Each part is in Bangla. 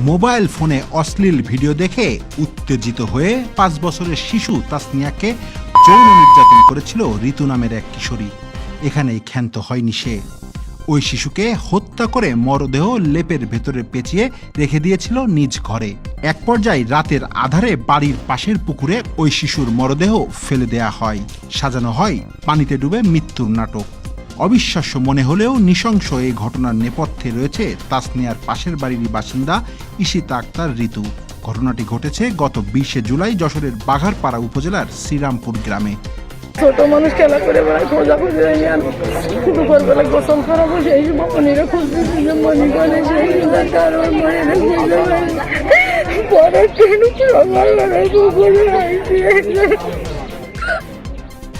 মোবাইল ফোনে অশ্লীল ভিডিও দেখে উত্তেজিত হয়ে পাঁচ বছরের শিশু তাসনিয়াকে যৌন নির্যাতন করেছিল ঋতু নামের এক কিশোরী। এখানেই ক্ষান্ত হয়নি সে। ওই শিশুকে হত্যা করে মরদেহ লেপের ভেতরে পেঁচিয়ে রেখে দিয়েছিল নিজ ঘরে। এক পর্যায়ে রাতের আধারে বাড়ির পাশের পুকুরে ওই শিশুর মরদেহ ফেলে দেয়া হয়। সাজানো হয় পানিতে ডুবে মৃত্যুর নাটক। অবিশ্বাস্য মনে হলেও নৃশংস এই ঘটনার নেপথ্যে রয়েছে তাসনিয়ার পাশের বাড়ির বাসিন্দা ইশিতা আক্তার ঋতু। ঘটনাটি ঘটেছে গত বিশে জুলাই যশোরের বাঘারপাড়া উপজেলার শ্রীরামপুর গ্রামে। ছোট মানুষ খেলা করে বেড়ায়, খোঁজা খুঁজে করা করে পরে সকালবেলা পুকুরে আইসি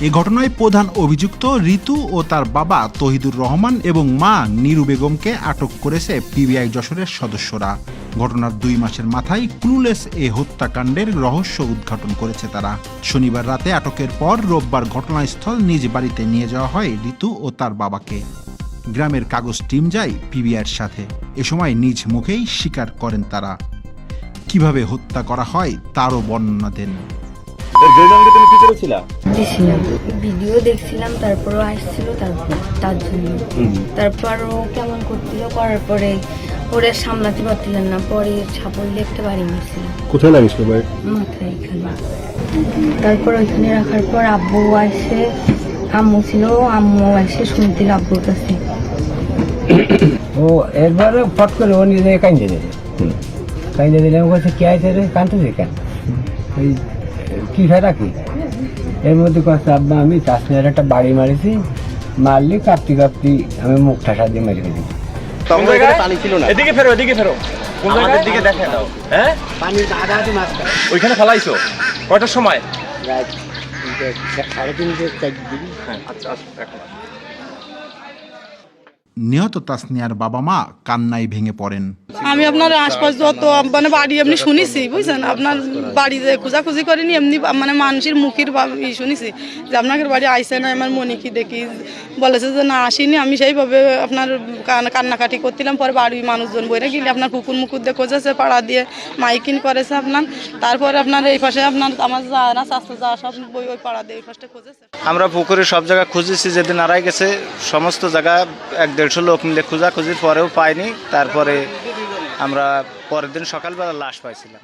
এ ঘটনায় প্রধান অভিযুক্ত ঋতু ও তার বাবা তহিদুর রহমান এবং মা নিরু বেগমকে আটক করেছে পিবিআই যশোরের সদস্যরা। ঘটনার দুই মাসের মাথায় ক্লুলেস এ হত্যাকাণ্ডের রহস্য উদ্ঘাটন করেছে তারা। শনিবার রাতে আটকের পর রোববার ঘটনাস্থল নিজ বাড়িতে নিয়ে যাওয়া হয় ঋতু ও তার বাবাকে। গ্রামের কাগজ টিম যায় পিবিআইয়ের সাথে। এ সময় নিজ মুখেই স্বীকার করেন তারা। কীভাবে হত্যা করা হয় তারও বর্ণনা দেন। এর তুমি কি করেছিলা? দিছিলাম ভিডিও দেখছিলাম তারপরও আসছিল তারপর তার জন্য। তারপর ও কেমন করছিল করার পরে ওরে সামলাতে পারছিলেন না পরে সাপড়লে একটা বাড়ি মারছিলাম কোথায় লাগিয়েছিল ভাই মাথায় এখানে তারপর ওইখানে রাখার পর আব্বু আসে আম্মু ছিল আম্মু এসে শুনছিল আব্বুর কাছে। ও একবারে ফট করে ও নিজে কান্দে দিলে। কান্দে দিলে আমি বলছে কে আছে রে? কান্দতে কেন? ওই কি ফেরা কি এর মধ্যে কথা আব্বা আমি চাষনিয়ার একটা বাড়ি মারিছি মারলি কাঁপতি কাঁপতি আমি মুখ ঠাসা দিয়ে মেরে পানি ছিল না। এদিকে ফেরো এদিকে ফেরো। কোন দিকে দেখে দাও হ্যাঁ? পানির আধা আধি মাছ ওইখানে ফেলাইছো? কয়টার সময়? রাত সাড়ে তিনটে চার হ্যাঁ আচ্ছা আচ্ছা নিহত তাসনিয়ার বাবা মা কান্নায় ভেঙে পড়েন। আমি আপনার আশপাশ যত মানে বাড়ি এমনি শুনেছি, বুঝছেন? আপনার বাড়িতে খোঁজাখুঁজি করিনি, এমনি মানে মানুষের মুখের শুনেছি যে আপনাদের বাড়ি আইসে না, আমার মনে কি দেখি, বলেছে যে না, আসিনি। আমি সেইভাবে আপনার কান্নাকাটি করছিলাম, পরে বাড়ির মানুষজন বইরে গেলে আপনার পুকুর মুকুর দিয়ে খোঁজেছে, পাড়া দিয়ে মাইকিন করেছে আপনার। তারপরে আপনার এই পাশে আপনার আমার যা না, স্বাস্থ্য যা সব বই ওই পাড়া দিয়ে এই পাশে খোঁজেছে। আমরা পুকুরে সব জায়গা খুঁজেছি, যেদিন আড়াই গেছে, সমস্ত জায়গা এক দেড়শো লোক মিলে খোঁজাখুঁজির পরেও পাইনি, তারপরে আমরা পরের দিন সকালবেলা লাশ পাইছিলাম।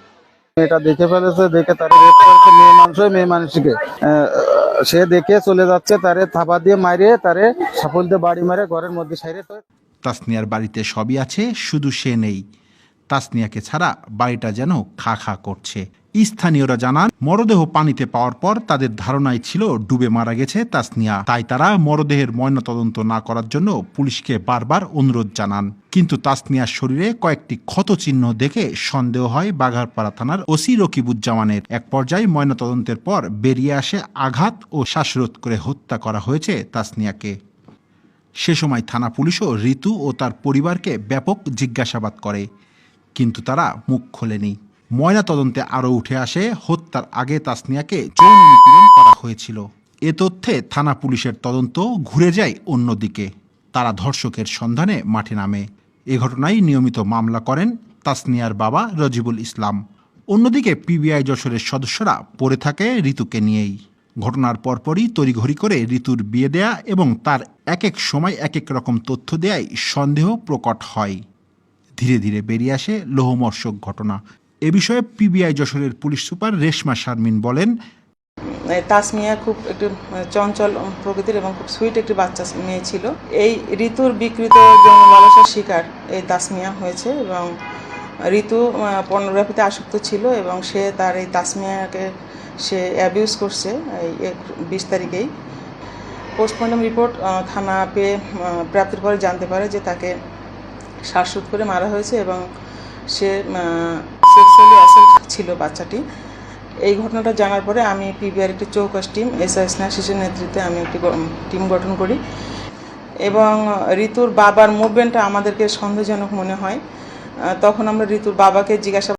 এটা দেখে ফেলেছে দেখে তারা রেপ করেছে মেয়ে মানুষ মেয়ে মানুষকে। সে দেখে চলে যাচ্ছে তারে থাপা দিয়ে মারিয়ে তারে সাফল দিয়ে বাড়ি মারে ঘরের মধ্যে সাইরে তো তাসনিয়ার বাড়িতে সবই আছে শুধু সে নেই। তাসনিয়াকে ছাড়া বাড়িটা যেন খা খা করছে। স্থানীয়রা জানান, মরদেহ পানিতে পাওয়ার পর তাদের ধারণাই ছিল ডুবে মারা গেছে তাসনিয়া। তাই তারা মরদেহের ময়নাতদন্ত না করার জন্য পুলিশকে বারবার অনুরোধ জানান। কিন্তু তাসনিয়ার শরীরে কয়েকটি ক্ষত চিহ্ন দেখে সন্দেহ হয় বাঘারপাড়া থানার ওসি রকিবুজ্জামানের। এক পর্যায়ে ময়নাতদন্তের পর বেরিয়ে আসে আঘাত ও শ্বাসরোধ করে হত্যা করা হয়েছে তাসনিয়াকে। সে সময় থানা পুলিশও ঋতু ও তার পরিবারকে ব্যাপক জিজ্ঞাসাবাদ করে। কিন্তু তারা মুখ খোলেনি। ময়না তদন্তে আরও উঠে আসে, হত্যার আগে তাসনিয়াকে যৌন নিপীড়ন করা হয়েছিল। এ তথ্যে থানা পুলিশের তদন্ত ঘুরে যায় অন্যদিকে। তারা ধর্ষকের সন্ধানে মাঠে নামে। এ ঘটনায় নিয়মিত মামলা করেন তাসনিয়ার বাবা রজিবুল ইসলাম। অন্যদিকে পিবিআই যশোরের সদস্যরা পড়ে থাকে ঋতুকে নিয়েই। ঘটনার পরপরই তড়িঘড়ি করে ঋতুর বিয়ে দেয়া এবং তার এক এক সময় এক এক রকম তথ্য দেয়ায় সন্দেহ প্রকট হয়। ধীরে ধীরে বেরিয়ে আসে লোহমর্ষক ঘটনা। এ বিষয়ে পিবিআই যশোরের পুলিশ সুপার রেশমা শারমিন বলেন তাসমিয়া খুব একটু চঞ্চল প্রকৃতির এবং খুব সুইট একটি বাচ্চা মেয়ে ছিল। এই ঋতুর বিকৃত যৌন লালসার শিকার এই তাসমিয়া হয়েছে এবং ঋতু পর্নোগ্রাফিতে আসক্ত ছিল এবং সে তার এই তাসমিয়াকে সে অ্যাবিউজ করছে এই বিশ তারিখেই। পোস্টমর্টম রিপোর্ট থানা পেয়ে প্রাপ্তির পরে জানতে পারে যে তাকে শ্বাসরোধ করে মারা হয়েছে এবং সে সেক্সুয়ালি অ্যাসেল্ট ছিল বাচ্চাটি। এই ঘটনাটা জানার পরে আমি পিবিআর একটি চৌকাশ টিম এস আই স্নাশিসের নেতৃত্বে আমি একটি টিম গঠন করি। এবং ঋতুর বাবার মুভমেন্টটা আমাদেরকে সন্দেহজনক মনে হয়। তখন আমরা ঋতুর বাবাকে জিজ্ঞাসা